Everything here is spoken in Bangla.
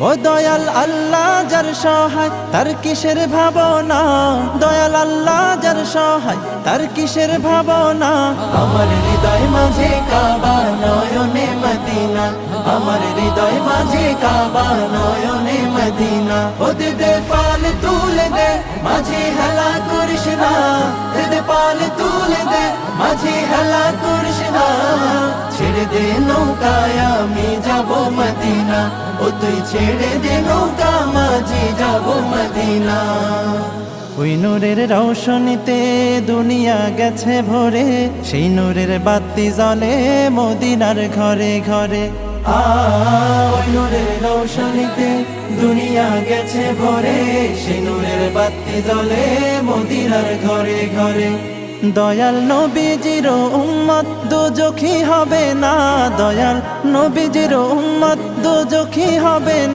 ও দয়াল আল্লাহ যার সহায়, তার কিসের ভাবনা? দয়াল আল্লাহ যার সহায়, তার কিসের ভাবনা? আমার হৃদয় মাঝে কাবা নয়নে মদিনা। আমার হৃদয় মাঝে কাবা নয়নে মদিনা। ও দে দে পাল তুলে দে, মাঝে হেলা করিস না। দে দে পাল তুলে দে, মাঝে হেলা করিস নৌকায় আমি যাব মদিনা। ও তুই ছেড়ে দে নৌকা মাঝে যাব মদিনা। ওই নূরের রৌশনীতে দুনিয়া গেছে ভরে সেই নূরের বাতি জ্বলে মদিনার ঘরে ঘরে। ওই নূরের রৌশনীতে দুনিয়া গেছে ভরে সেই নূরের বাতি জ্বলে মদিনার ঘরে ঘরে। দয়াল নবীজির উম্মত দুজখী হবে না দয়াল নবীজির উম্মত দুজখী হবে না